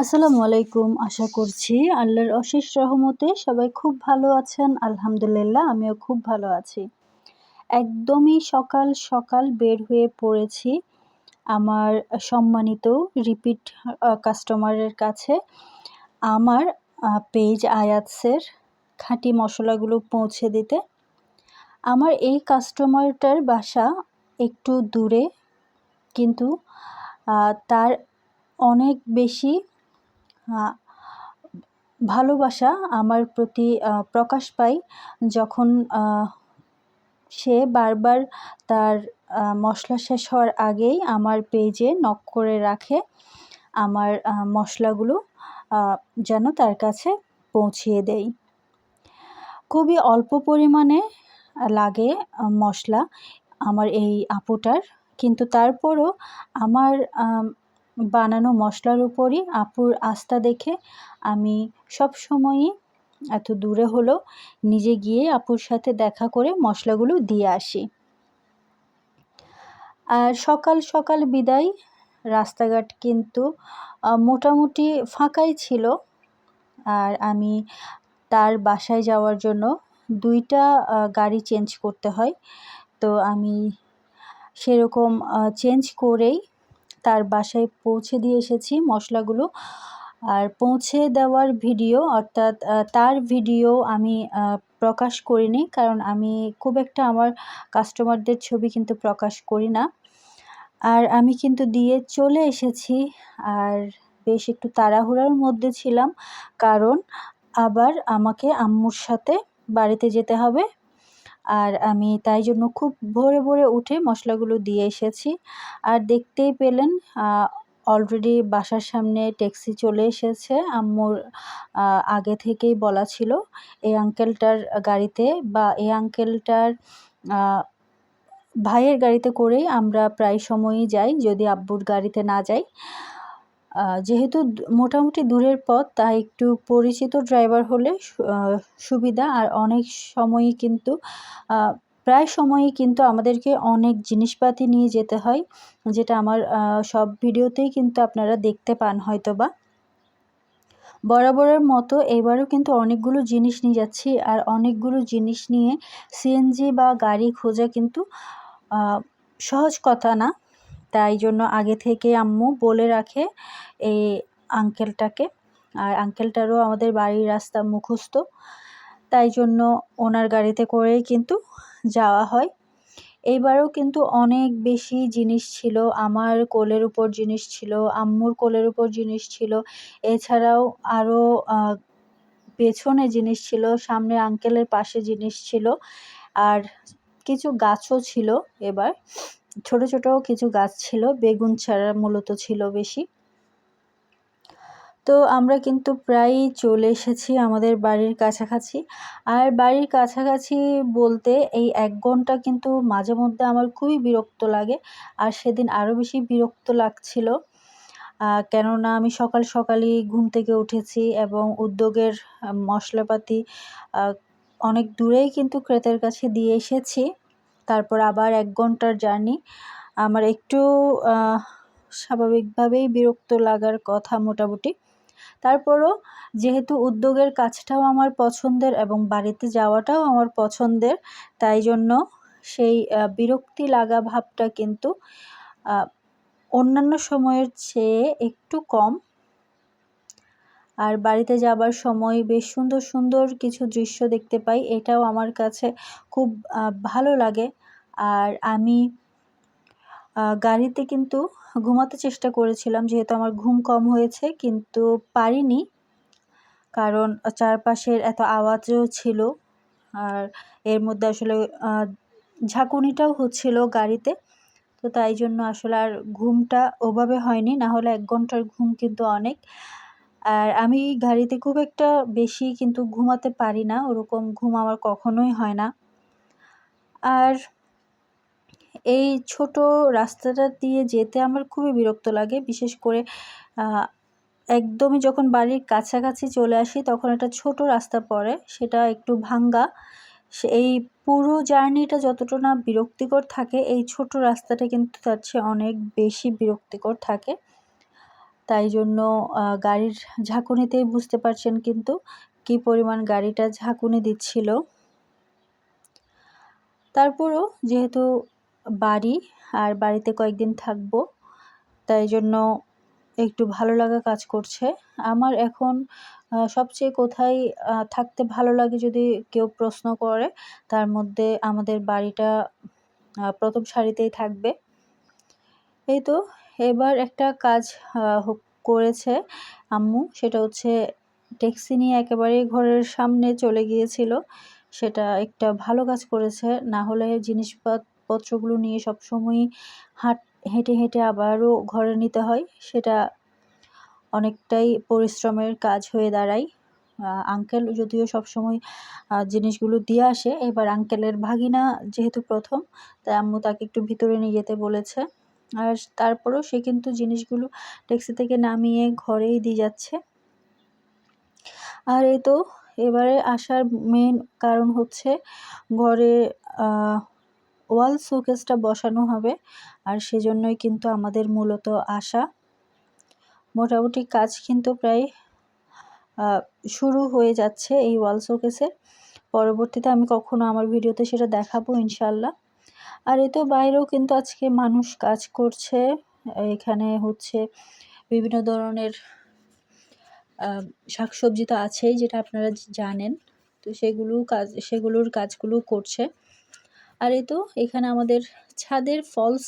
আসসালামু আলাইকুম। আশা করছি আল্লাহর অশেষ রহমতে সবাই খুব ভালো আছেন। আলহামদুলিল্লাহ, আমিও খুব ভালো আছি। একদমই সকাল সকাল বের হয়ে পড়েছি আমার সম্মানিত রিপিট কাস্টমারের কাছে। আমার পেজ আয়াতসের খাঁটি মশলাগুলো পৌঁছে দিতে। আমার এই কাস্টমারটার বাসা একটু দূরে, কিন্তু তার অনেক বেশি ভালোবাসা আমার প্রতি প্রকাশ পায় যখন সে বারবার তার মশলা শেষ হওয়ার আগেই আমার পেজে নক করে রাখে আমার মশলাগুলো যেন তার কাছে পৌঁছিয়ে দেই খুবই অল্প পরিমাণে লাগে মশলা আমার এই আপুটার, কিন্তু তারপরও আমার বানানো মশলার উপরই আপুর আস্থা দেখে আমি সব সময়ই এত দূরে হলো নিজে গিয়ে আপুর সাথে দেখা করে মশলাগুলো দিয়ে আসি। আর সকাল সকাল বিদায়, রাস্তাঘাট কিন্তু মোটামুটি ফাঁকাই ছিল। আর আমি তার বাসায় যাওয়ার জন্য দুইটা গাড়ি চেঞ্জ করতে হয়। তো আমি সেরকম চেঞ্জ করেই তার বাসায় পৌঁছে দিয়ে এসেছি মশলাগুলো। আর পৌঁছে দেওয়ার ভিডিও, অর্থাৎ তার ভিডিও আমি প্রকাশ করিনি। কারণ আমি খুব একটা আমার কাস্টমারদের ছবি কিন্তু প্রকাশ করি না। আর আমি কিন্তু দিয়ে চলে এসেছি। আর বেশ একটু তাড়াহুড়ার মধ্যে ছিলাম। কারণ আবার আমাকে আম্মুর সাথে বাড়িতে যেতে হবে। আর আমি তাই জন্য খুব ভোরে ভোরে উঠে মশলাগুলো দিয়ে এসেছি। আর দেখতেই পেলেন অলরেডি বাসার সামনে ট্যাক্সি চলে এসেছে। আম্মুর আগে থেকেই বলা ছিল, এই আঙ্কেলটার গাড়িতে বা এই আঙ্কেলটার ভাইয়ের গাড়িতে করেই আমরা প্রায় সময়ই যাই, যদি আব্বুর গাড়িতে না যাই। যেহেতু মোটামুটি দূরের পথ, তাই একটু পরিচিত ড্রাইভার হলে সুবিধা। আর অনেক সময়ই কিন্তু প্রায় সময়ই কিন্তু আমাদেরকে অনেক জিনিসপাতি নিয়ে যেতে হয়, যেটা আমার সব ভিডিওতেই কিন্তু আপনারা দেখতে পান হয়তো বা বরাবরের মতো এবারও কিন্তু অনেকগুলো জিনিস নিয়ে যাচ্ছি। আর অনেকগুলো জিনিস নিয়ে সিএনজি বা গাড়ি খোঁজা কিন্তু সহজ কথা না। তাই জন্য আগে থেকে আম্মু বলে রাখে এই আঙ্কেলটাকে আর আঙ্কেলটারও আমাদের বাড়ির রাস্তা মুখস্থ। তাই জন্য ওনার গাড়িতে করেই কিন্তু যাওয়া হয়। এইবারও কিন্তু অনেক বেশি জিনিস ছিল, আমার কোলের উপর জিনিস ছিল, আম্মুর কোলের উপর জিনিস ছিল। এছাড়াও আরও পেছনে জিনিস ছিল, সামনে আঙ্কেলের পাশে জিনিস ছিল। আর কিছু গাছও ছিল এবার। ছোট ছোট কিছু গাছ ছিল, বেগুন ছাড়া মূলত ছিল বেশি। তো আমরা কিন্তু প্রায়ই চলে এসেছি আমাদের বাড়ির কাছাকাছি। আর বাড়ির কাছাকাছি বলতে এই এক ঘণ্টা কিন্তু মাঝে মধ্যে আমার খুবই বিরক্ত লাগে, আর সেদিন আরও বেশি বিরক্ত লাগছিল। কেননা আমি সকাল সকালই ঘুম থেকে উঠেছি এবং উদ্যোগের মশলাপাতি অনেক দূরেই কিন্তু ক্রেতার কাছে দিয়ে এসেছি। তারপর আবার এক ঘণ্টার জার্নি। আমার একটু স্বাভাবিকভাবেই বিরক্ত লাগার কথা মোটামুটি। তারপরও যেহেতু উদ্যোগের কাজটাও আমার পছন্দের এবং বাড়িতে যাওয়াটাও আমার পছন্দের, তাই জন্য সেই বিরক্তি লাগা ভাবটা কিন্তু অন্যান্য সময়ের চেয়ে একটু কম। আর বাড়িতে যাবার সময় বেশ সুন্দর সুন্দর কিছু দৃশ্য দেখতে পাই। এটাও আমার কাছে খুব ভালো লাগে। আর আমি গাড়িতে কিন্তু ঘুমাতে চেষ্টা করেছিলাম, যেহেতু আমার ঘুম কম হয়েছে, কিন্তু পারিনি। কারণ চারপাশের এত আওয়াজও ছিল। আর এর মধ্যে আসলে ঝাঁকুনিটাও হচ্ছিল গাড়িতে। তো তাই জন্য আসলে আর ঘুমটা ওভাবে হয়নি। না হলে এক ঘণ্টার ঘুম কিন্তু অনেক। আর আমি গাড়িতে খুব একটা বেশি কিন্তু ঘুমাতে পারি না, ওরকম ঘুম আমার কখনোই হয় না। আর এই ছোট রাস্তাটা দিয়ে যেতে আমার খুবই বিরক্ত লাগে, বিশেষ করে একদমই যখন বাড়ির কাছাকাছি চলে আসি তখন একটা ছোট রাস্তা পড়ে, সেটা একটু ভাঙ্গা। এই পুরো জার্নিটা যতটা না বিরক্তিকর থাকে, এই ছোট রাস্তাটা কিন্তু তার চেয়ে অনেক বেশি বিরক্তিকর থাকে। তাই জন্য গাড়ির ঝাঁকুনিতেই বুঝতে পারছেন কিন্তু কি পরিমাণ গাড়িটা ঝাঁকুনি দিচ্ছিল। তারপরও যেহেতু বাড়ি আর বাড়িতে কয়েকদিন থাকব, তাই জন্য একটু ভালো লাগা কাজ করছে। আমার এখন সবচেয়ে কোথায় থাকতে ভালো লাগে যদি কেউ প্রশ্ন করে, তার মধ্যে আমাদের বাড়িটা প্রথম সারিতেই থাকবে। এই তো এবার একটা কাজ করেছে আম্মু। সেটা হচ্ছে, ট্যাক্সি নিয়ে একেবারে ঘরের সামনে চলে গিয়েছিল। সেটা একটা ভালো কাজ করেছে। না হলে জিনিসপত্রগুলো নিয়ে সবসময়ই হাঁট, হেঁটে হেঁটে আবারও ঘরে নিতে হয়। সেটা অনেকটাই পরিশ্রমের কাজ হয়ে দাঁড়ায়। আঙ্কেল যদিও সবসময় জিনিসগুলো দিয়ে আসে। এবার আঙ্কেলের ভাগিনা যেহেতু প্রথম, তাই আম্মু তাকে একটু ভিতরে নিয়ে যেতে বলেছে। আর তারপরেও সে কিন্তু জিনিসগুলো ট্যাক্সি থেকে নামিয়ে ঘরেই দিয়ে যাচ্ছে। আর এই তো এবারে আসার মেন কারণ হচ্ছে ঘরে ওয়াল শোকেসটা বসানো হবে আর সেজন্যই কিন্তু আমাদের মূলত আসা। মোটামুটি কাজ কিন্তু প্রায় শুরু হয়ে যাচ্ছে এই ওয়াল শোকেসের পরবর্তীতে আমি কখনো আমার ভিডিওতে সেটা দেখাবো ইনশাল্লাহ আর এ তো বাইরেও কিন্তু আজকে মানুষ কাজ করছে। এখানে হচ্ছে বিভিন্ন ধরনের শাকসবজি তো আছেই যেটা আপনারা জানেন। তো সেগুলো কাজ, সেগুলোর কাজগুলো করছে। আর এই তো এখানে আমাদের ছাদের ফলস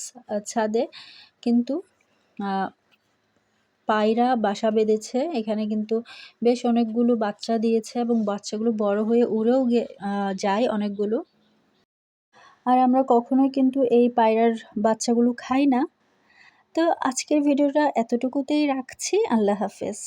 ছাদে কিন্তু পায়রা বাসা বেঁধেছে। এখানে কিন্তু বেশ অনেকগুলো বাচ্চা দিয়েছে এবং বাচ্চাগুলো বড় হয়ে উড়েও যায় অনেকগুলো। আর আমরা কখনোই কিন্তু এই পায়রার বাচ্চাগুলো খাই না। তো আজকের ভিডিওটা এতটুকুতেই রাখছি। আল্লাহ হাফেজ।